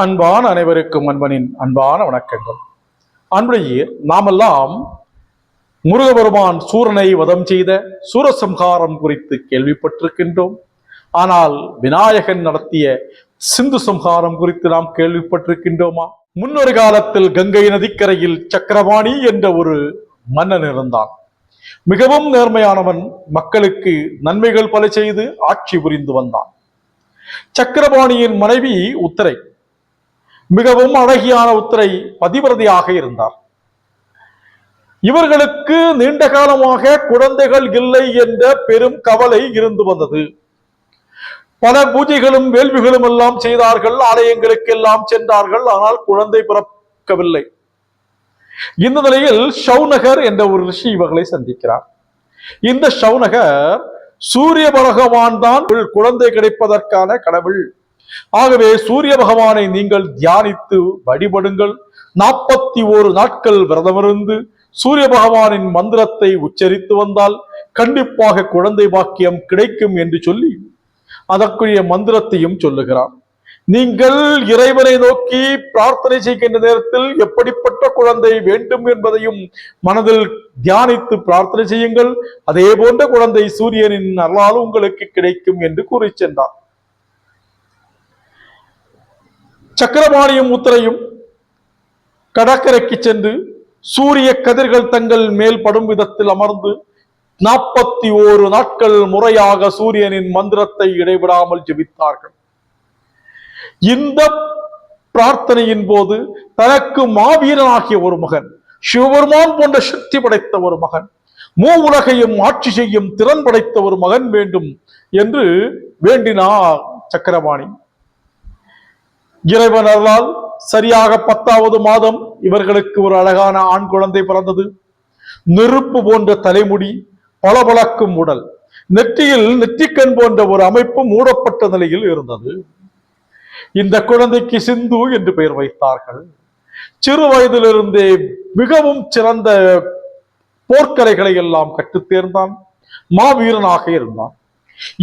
அன்பான அனைவருக்கும் அன்பனின் அன்பான வணக்கங்கள். அன்புடையே நாமெல்லாம் முருகபெருமான் சூரனை வதம் செய்த சூரசம்ஹாரம் குறித்து கேள்விப்பட்டிருக்கின்றோம். ஆனால் விநாயகன் நடத்திய சிந்து சம்ஹாரம் குறித்து நாம் கேள்விப்பட்டிருக்கின்றோமா? முன்னொரு காலத்தில் கங்கை நதிக்கரையில் சக்கரவாணி என்ற ஒரு மன்னன் இருந்தான். மிகவும் நேர்மையானவன் மக்களுக்கு நன்மைகள் பல செய்து ஆட்சி புரிந்து வந்தான். சக்கரபாணியின் மனைவி உத்தரை மிகவும் அழகியான உத்தரை பதிவிரதியாக இருந்தார். இவர்களுக்கு நீண்ட காலமாக குழந்தைகள் இல்லை என்ற பெரும் கவலை இருந்து வந்தது. பல பூஜைகளும் வேள்விகளும் எல்லாம் செய்தார்கள் ஆலயங்களுக்கு எல்லாம் சென்றார்கள் ஆனால் குழந்தை பிறக்கவில்லை. இந்த நிலையில் ஷவுனகர் என்ற ஒரு ரிஷி இவர்களை சந்திக்கிறார். இந்த ஷவுனகர் சூரிய பகவான் தான் குழந்தை கிடைப்பதற்கான கடவுள். ஆகவே சூரிய பகவானை நீங்கள் தியானித்து வழிபடுங்கள். நாற்பத்தி ஓரு நாட்கள் விரதமிருந்து சூரிய பகவானின் மந்திரத்தை உச்சரித்து வந்தால் கண்டிப்பாக குழந்தை பாக்கியம் கிடைக்கும் என்று சொல்லி அதற்குரிய மந்திரத்தையும் சொல்லுகிறார் நீங்கள் இறைவனை நோக்கி பிரார்த்தனை செய்கின்ற நேரத்தில் எப்படிப்பட்ட குழந்தை வேண்டும் என்பதையும் மனதில் தியானித்து பிரார்த்தனை செய்யுங்கள். அதே போன்ற குழந்தை சூரியனின் அருளால் உங்களுக்கு கிடைக்கும் என்று கூறி சென்றார் சக்கரபாணியும் உத்தரையும் கடற்கரைக்கு சென்று சூரிய கதிர்கள் தங்கள் மேல் படும் விதத்தில் அமர்ந்து நாற்பத்தி ஓரு நாட்கள் முறையாக சூரியனின் மந்திரத்தை இடைவிடாமல் ஜெபித்தார்கள். இந்த பிரார்த்தனையின் போது தனக்கு மாவீரனாகிய ஒரு மகன் சிவபெருமான் போன்ற சக்தி படைத்த ஒரு மகன் மூ உலகையும் ஆட்சி செய்யும் திறன் படைத்த ஒரு மகன் வேண்டும் என்று வேண்டினார் சக்கரபாணி. இறைவன் அருளால் சரியாக பத்தாவது மாதம் இவர்களுக்கு ஒரு அழகான ஆண் குழந்தை பிறந்தது. நெருப்பு போன்ற தலைமுடி பளபளக்கும் உடல் நெற்றியில் நெற்றிக்கண் போன்ற ஒரு அமைப்பு மூடப்பட்ட நிலையில் இருந்தது. இந்த குழந்தைக்கு சிந்து என்று பெயர் வைத்தார்கள். சிறு வயதிலிருந்தே மிகவும் சிறந்த போர்க்கலைகளை எல்லாம் கற்றுத் தேர்ந்தான். மாவீரனாக இருந்தான்.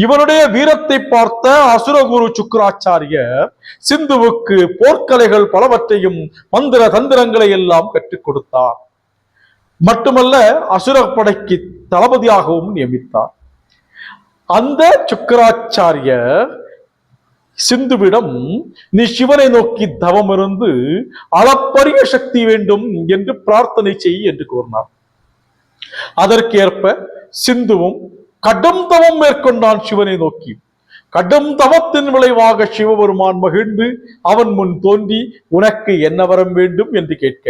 இவனுடைய வீரத்தை பார்த்த அசுரகுரு சுக்கராச்சாரியர் சிந்துவுக்கு போர்க்கலைகள் பலவற்றையும் மந்திர தந்திரங்களை எல்லாம் கற்றுக் கொடுத்தார். மட்டுமல்ல அசுர படைக்கு தளபதியாகவும் நியமித்தார். அந்த சுக்கராச்சாரியர் சிந்துவிடம் நீ சிவனை நோக்கி தவம் இருந்து அளப்பரிய சக்தி வேண்டும் என்று பிரார்த்தனை செய் என்று கூறினார். அதற்கேற்ப சிந்துவும் கடும் தவம் மேற்கொண்டான் சிவனை நோக்கி. கடும் தவத்தின் விளைவாக சிவபெருமான் மகிழ்ந்து அவன் முன் தோன்றி உனக்கு என்ன வரம் வேண்டும்? என்று கேட்க.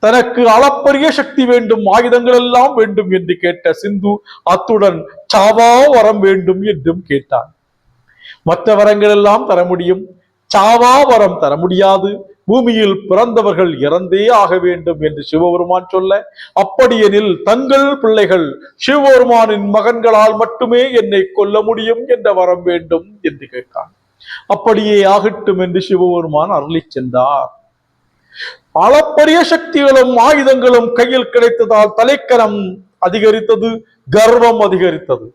தனக்கு அளப்பரிய சக்தி வேண்டும் ஆயுதங்கள் எல்லாம் வேண்டும் என்று கேட்ட சிந்து அத்துடன் சாவா வரம் வேண்டும் என்றும் கேட்டான். மற்ற வரங்கள் எல்லாம் தர முடியும். சாவா வரம் தர முடியாது. பூமியில் பிறந்தவர்கள் இறந்தே ஆக வேண்டும் என்று சிவபெருமான் சொல்ல அப்படியெனில் தங்கள் பிள்ளைகள் சிவபெருமானின் மகன்களால் மட்டுமே என்னை கொல்ல முடியும் என்ற வரம் வேண்டும் என்று கேட்டான். அப்படியே ஆகட்டும் என்று சிவபெருமான் அருளி சென்றார். அளப்பரிய சக்திகளும் ஆயுதங்களும் கையில் கிடைத்ததால் தலைக்கரம் அதிகரித்தது கர்வம் அதிகரித்தது.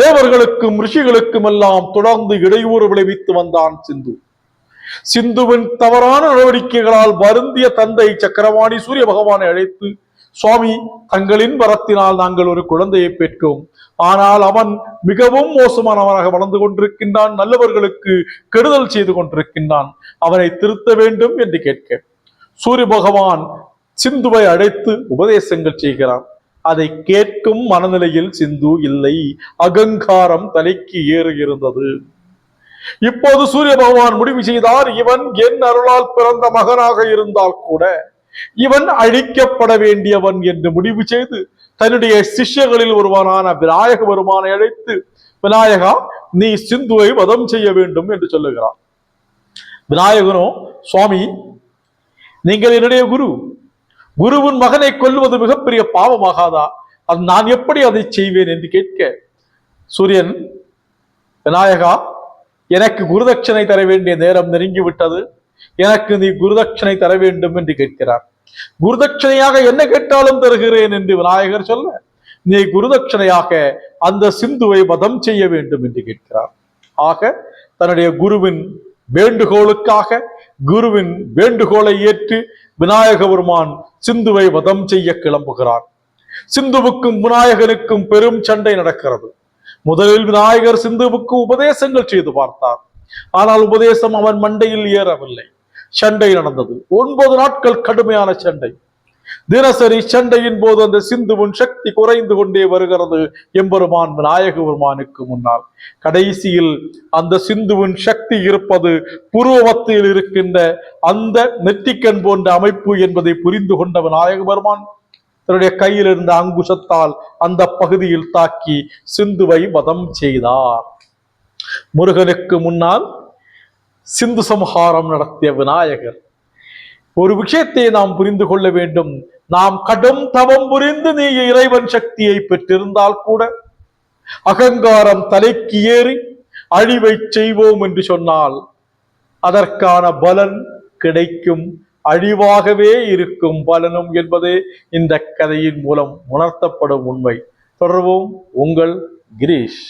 தேவர்களுக்கும் ரிஷிகளுக்கும் எல்லாம் தொடர்ந்து இடையூறு விளைவித்து வந்தான் சிந்து. சிந்துவின் தவறான நடவடிக்கைகளால் வருந்திய தந்தை சக்கரவாணி சூரிய பகவானை அழைத்து சுவாமி தங்களின் வரத்தினால் நாங்கள் ஒரு குழந்தையை பெற்றோம். ஆனால் அவன் மிகவும் மோசமானவனாக வளர்ந்து கொண்டிருக்கின்றான். நல்லவர்களுக்கு கெடுதல் செய்து கொண்டிருக்கின்றான். அவனை திருத்த வேண்டும் என்று கேட்க. சூரிய பகவான் சிந்துவை அழைத்து உபதேசங்கள் செய்கிறான் அதை கேட்கும் மனநிலையில் சிந்து இல்லை அகங்காரம் தலைக்கு ஏறு இருந்தது இப்போது சூரிய பகவான் முடிவு செய்தார் இவன் என் அருளால் பிறந்த மகனாக இருந்தால் கூட இவன் அழிக்கப்பட வேண்டியவன் என்று முடிவு செய்து தன்னுடைய சிஷ்யர்களில் ஒருவனான விநாயக பெருமானை அழைத்து விநாயகா நீ சிந்துவை வதம் செய்ய வேண்டும் என்று சொல்லுகிறார். விநாயகனோ சுவாமி நீங்கள் என்னுடைய குரு. குருவின் மகனை கொல்வது மிகப்பெரிய பாவமாகாதா? அது நான் எப்படி அதை செய்வேன்? என்று கேட்க சூரியன் விநாயகா எனக்கு குருதட்சணை தர வேண்டிய நேரம் நெருங்கி விட்டது எனக்கு நீ குருதட்சணை தர வேண்டும் என்று கேட்கிறார். குருதட்சணையாக என்ன கேட்டாலும் தருகிறேன் என்று விநாயகர் சொல்ல நீ குருதட்சணையாக அந்த சிந்துவை வதம் செய்ய வேண்டும் என்று கேட்கிறார். ஆக தன்னுடைய குருவின் வேண்டுகோளுக்காக குருவின் வேண்டுகோளை ஏற்று விநாயக பெருமான் சிந்துவை வதம் செய்ய கிளம்புகிறார். சிந்துவுக்கும் விநாயகனுக்கும் பெரும் சண்டை நடக்கிறது. முதலில் விநாயகர் சிந்துவுக்கு உபதேசங்கள் செய்து பார்த்தார். ஆனால் உபதேசம் அவன் மண்டையில் ஏறவில்லை. சண்டை நடந்தது. ஒன்பது நாட்கள் கடுமையான சண்டை. தினசரி சண்டையின் போது அந்த சிந்துவின் சக்தி குறைந்து கொண்டே வருகிறது எம்பெருமான் விநாயக பெருமானுக்கு முன்னால். கடைசியில் அந்த சிந்துவின் சக்தி இருப்பது புருவத்தில் இருக்கின்ற அந்த நெற்றிக்கண் போன்ற அமைப்பு என்பதை புரிந்து கொண்ட விநாயக பெருமான் தன்னுடைய கையில் இருந்த அங்குசத்தால் அந்த பகுதியில் தாக்கி சிந்துவை வதம் செய்தார். முருகனுக்கு முன்னால் சிந்து சம்ஹாரம் நடத்திய விநாயகர். ஒரு விஷயத்தை நாம் புரிந்து கொள்ள வேண்டும். நாம் கடும் தவம் புரிந்து நீ இறைவன் சக்தியை பெற்றிருந்தால் கூட அகங்காரம் தலைக்கு ஏறி அழிவை செய்வோம் என்று சொன்னால் அதற்கான பலன் கிடைக்கும். அழிவாகவே இருக்கும் பலனும் என்பதே இந்த கதையின் மூலம் உணர்த்தப்படும் உண்மை. தொடர்வோம் உங்கள் கிரீஷ்.